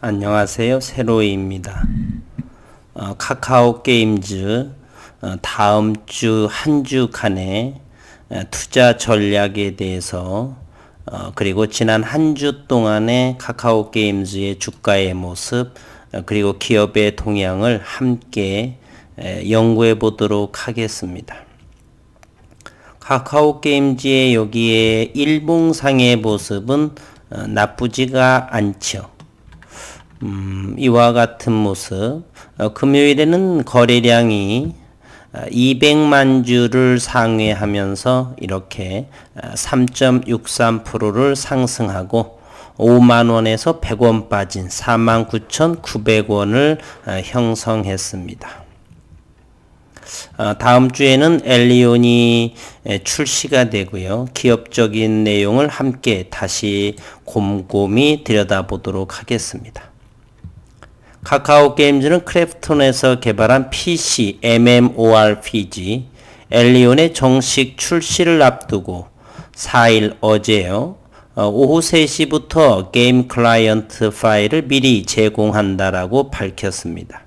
안녕하세요. 세로이입니다. 어, 카카오 게임즈 어, 다음 주 한 주간의 어, 투자 전략에 대해서 어, 그리고 지난 한 주 동안의 카카오 게임즈의 주가의 모습 어, 그리고 기업의 동향을 함께 에, 연구해 보도록 하겠습니다. 카카오 게임즈의 여기에 일봉상의 모습은 어, 나쁘지가 않죠. 음, 이와 같은 모습. 어, 금요일에는 거래량이 200만 주를 상회하면서 이렇게 3.63%를 상승하고 5만 원에서 100원 빠진 49,900원을 형성했습니다. 어, 다음 주에는 엘리온이 출시가 되고요. 기업적인 내용을 함께 다시 곰곰이 들여다보도록 하겠습니다. 카카오 게임즈는 크래프톤에서 개발한 PC MMORPG 엘리온의 정식 출시를 앞두고 4일 어제요. 어, 오후 3시부터 게임 클라이언트 파일을 미리 제공한다라고 밝혔습니다.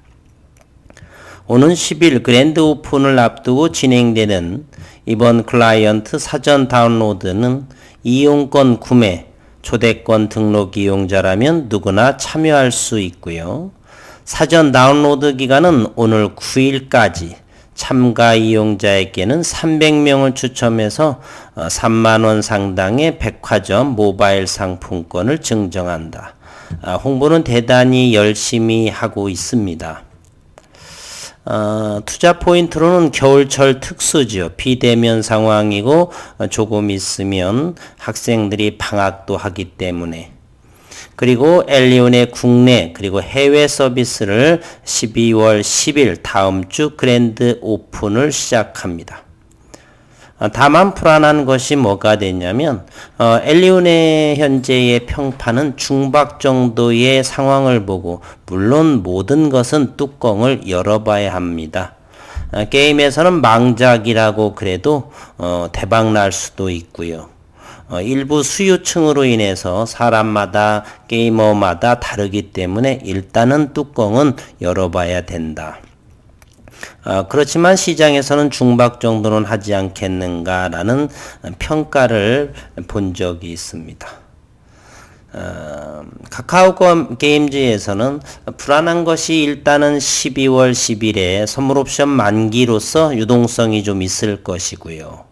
오는 10일 그랜드 오픈을 앞두고 진행되는 이번 클라이언트 사전 다운로드는 이용권 구매, 초대권 등록 이용자라면 누구나 참여할 수 있고요. 사전 다운로드 기간은 오늘 9일까지 참가 이용자에게는 300명을 추첨해서 3만원 어, 상당의 백화점 모바일 상품권을 증정한다. 아, 홍보는 대단히 열심히 하고 있습니다. 어, 투자 포인트로는 겨울철 특수지요. 비대면 상황이고 어, 조금 있으면 학생들이 방학도 하기 때문에 그리고 엘리온의 국내 그리고 해외 서비스를 12월 10일 다음 주 그랜드 오픈을 시작합니다. 어, 다만 불안한 것이 뭐가 되냐면 어, 엘리온의 현재의 평판은 중박 정도의 상황을 보고 물론 모든 것은 뚜껑을 열어봐야 합니다. 어, 게임에서는 망작이라고 그래도 어, 대박 날 수도 있고요. 어, 일부 수요층으로 인해서 사람마다 게이머마다 다르기 때문에 일단은 뚜껑은 열어봐야 된다. 어, 그렇지만 시장에서는 중박 정도는 하지 않겠는가라는 평가를 본 적이 있습니다. 어, 카카오 게임즈에서는 불안한 것이 일단은 12월 10일에 선물 옵션 만기로서 유동성이 좀 있을 것이고요.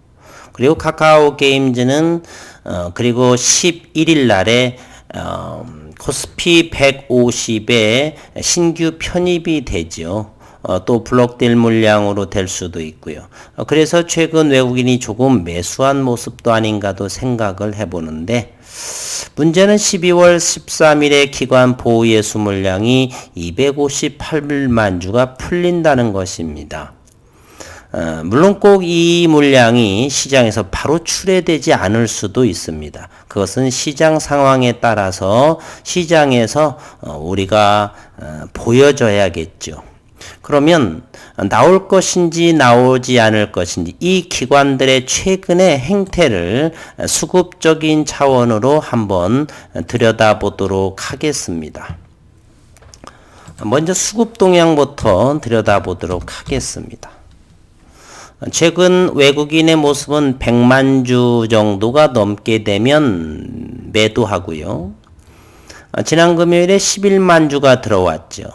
그리고 카카오 게임즈는 어, 그리고 11일 날에 어, 코스피 150에 신규 편입이 되죠. 어, 또 블록될 물량으로 될 수도 있고요. 어, 그래서 최근 외국인이 조금 매수한 모습도 아닌가도 생각을 해보는데 문제는 12월 13일에 기관 보유예수 물량이 258만 주가 풀린다는 것입니다. 어, 물론 꼭 이 물량이 시장에서 바로 출회되지 않을 수도 있습니다. 그것은 시장 상황에 따라서 시장에서 어, 우리가 어, 보여줘야겠죠. 그러면 나올 것인지 나오지 않을 것인지 이 기관들의 최근의 행태를 수급적인 차원으로 한번 들여다보도록 하겠습니다. 먼저 수급 동향부터 들여다보도록 하겠습니다. 최근 외국인의 모습은 100만 주 정도가 넘게 되면 매도하고요. 지난 금요일에 11만 주가 들어왔죠.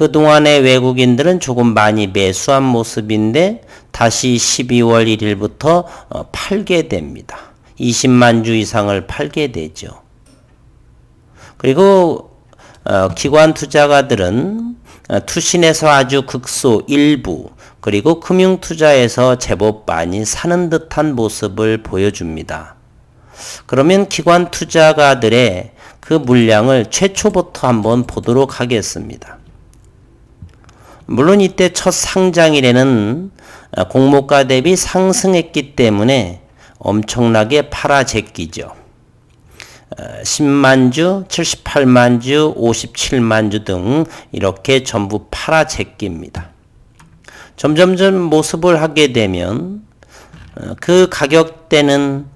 그동안의 외국인들은 조금 많이 매수한 모습인데 다시 12월 1일부터 어, 팔게 됩니다. 20만 주 이상을 팔게 되죠. 그리고 어, 기관 투자가들은 어, 투신에서 아주 극소 일부 그리고 금융 투자에서 제법 많이 사는 듯한 모습을 보여줍니다. 그러면 기관 투자가들의 그 물량을 최초부터 한번 보도록 하겠습니다. 물론 이때 첫 상장일에는 공모가 대비 상승했기 때문에 엄청나게 팔아제끼죠. 10만 주, 78만 주, 57만 주 등 이렇게 전부 팔아제끼입니다. 점점점 모습을 하게 되면 어, 그 가격대는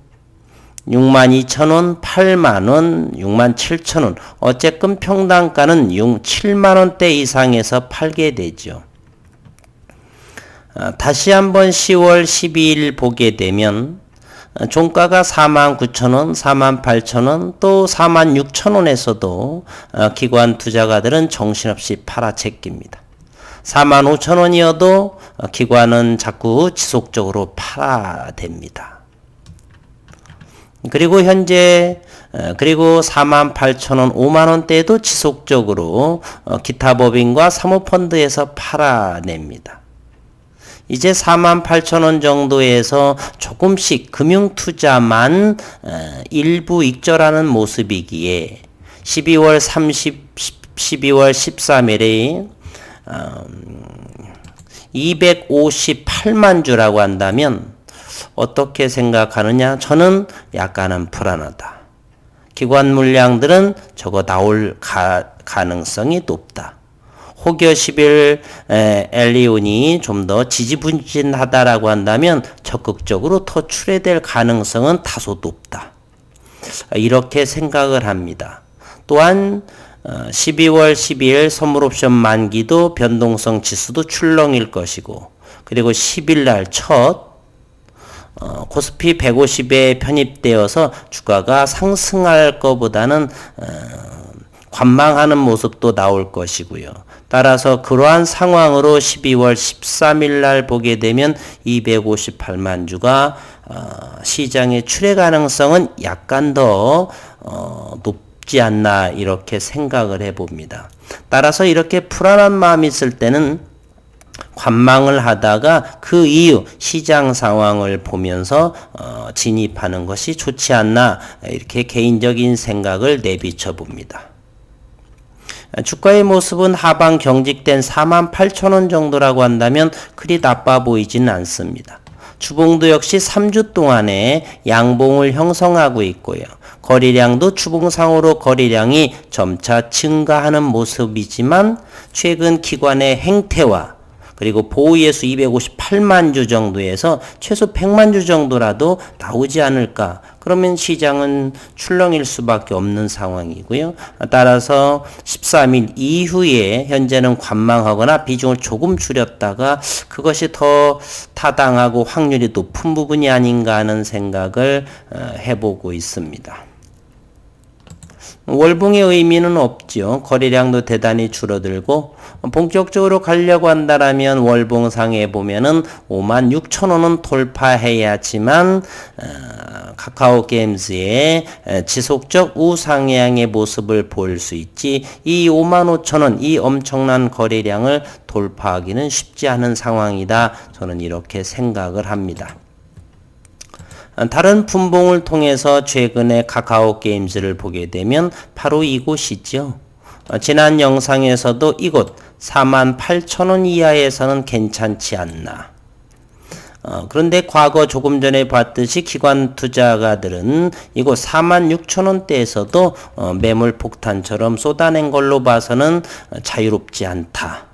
62,000원, 8만 원, 67,000원. 어쨌든 평당가는 6, 7만 원대 이상에서 팔게 되죠. 아, 다시 한번 10월 12일 보게 되면 어, 종가가 49,000원, 48,000원, 또 46,000원에서도 어, 기관 투자가들은 정신없이 팔아채깁니다. 45,000원이어도 어, 기관은 자꾸 지속적으로 팔아댑니다. 그리고 현재 그리고 48,000원, 5만원대에도 지속적으로 기타 법인과 사모펀드에서 팔아냅니다. 이제 4만 8천 원 정도에서 조금씩 금융 투자만 일부 익절하는 모습이기에 12월 30 12월 13일에 258만 주라고 한다면 어떻게 생각하느냐? 저는 약간은 불안하다. 기관 물량들은 저거 나올 가, 가능성이 높다. 혹여 10일 엘리온이 좀 더 지지부진하다라고 한다면 적극적으로 더 출회될 가능성은 다소 높다. 이렇게 생각을 합니다. 또한 12월 어, 12일 선물옵션 만기도 변동성 지수도 출렁일 것이고 그리고 10일 날 첫 어, 코스피 150에 편입되어서 주가가 상승할 것보다는 어, 관망하는 모습도 나올 것이고요. 따라서 그러한 상황으로 12월 13일 날 보게 되면 258만 주가 어, 시장의 출회 가능성은 약간 더 어, 높지 않나 이렇게 생각을 해봅니다. 따라서 이렇게 불안한 마음이 있을 때는 관망을 하다가 그 이유 시장 상황을 보면서 어, 진입하는 것이 좋지 않나 이렇게 개인적인 생각을 내비쳐 봅니다. 주가의 모습은 하방 경직된 4만 8천 원 정도라고 한다면 그리 나빠 보이지는 않습니다. 주봉도 역시 3주 동안에 양봉을 형성하고 있고요. 거래량도 주봉상으로 거래량이 점차 증가하는 모습이지만 최근 기관의 행태와 그리고 보유예수 258만 주 정도에서 최소 100만 주 정도라도 나오지 않을까. 그러면 시장은 출렁일 수밖에 없는 상황이고요. 따라서 13일 이후에 현재는 관망하거나 비중을 조금 줄였다가 그것이 더 타당하고 확률이 높은 부분이 아닌가 하는 생각을 어, 해보고 있습니다. 월봉의 의미는 없죠. 거래량도 대단히 줄어들고 본격적으로 가려고 한다라면 월봉 상에 보면은 5만 6천 원은 돌파해야지만 어, 카카오 게임즈의 지속적 우상향의 모습을 볼 수 있지 이 5만 5천 원 이 엄청난 거래량을 돌파하기는 쉽지 않은 상황이다. 저는 이렇게 생각을 합니다. 다른 분봉을 통해서 최근에 카카오 게임즈를 보게 되면 바로 이곳이죠. 어, 지난 영상에서도 이곳 4만 8천 원 이하에서는 괜찮지 않나. 어, 그런데 과거 조금 전에 봤듯이 기관 투자가들은 이곳 4만 6천 원대에서도 어, 매물 폭탄처럼 쏟아낸 걸로 봐서는 자유롭지 않다.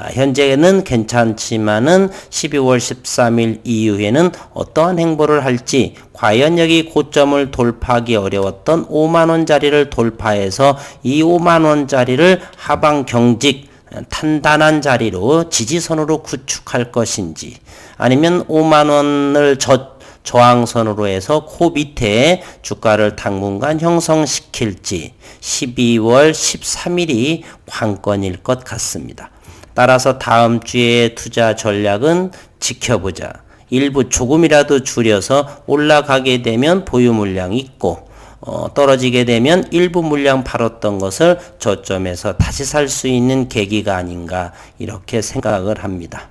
아, 현재는 괜찮지만은 12월 13일 이후에는 어떠한 행보를 할지 과연 여기 고점을 돌파하기 어려웠던 5만원짜리를 돌파해서 이 5만원짜리를 하방 경직 탄단한 자리로 지지선으로 구축할 것인지 아니면 5만원을 저 저항선으로 해서 코 밑에 주가를 당분간 형성시킬지 12월 13일이 관건일 것 같습니다. 따라서 다음 주에 투자 전략은 지켜보자. 일부 조금이라도 줄여서 올라가게 되면 보유 물량 있고 어, 떨어지게 되면 일부 물량 팔았던 것을 저점에서 다시 살 수 있는 계기가 아닌가 이렇게 생각을 합니다.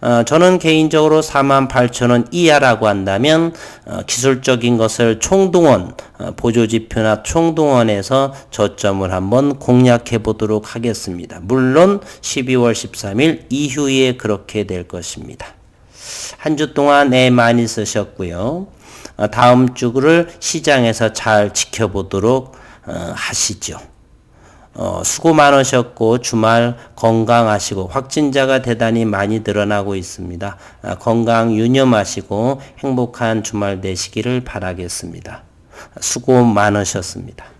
어, 저는 개인적으로 48,000원 이하라고 한다면 어, 기술적인 것을 총동원 어, 보조지표나 총동원해서 저점을 한번 공략해 보도록 하겠습니다. 물론 12월 13일 이후에 그렇게 될 것입니다. 한 주 동안 애 많이 쓰셨고요. 어, 다음 주를 시장에서 잘 지켜보도록 어, 하시죠. 어, 수고 많으셨고 주말 건강하시고 확진자가 대단히 많이 늘어나고 있습니다. 아, 건강 유념하시고 행복한 주말 되시기를 바라겠습니다. 수고 많으셨습니다.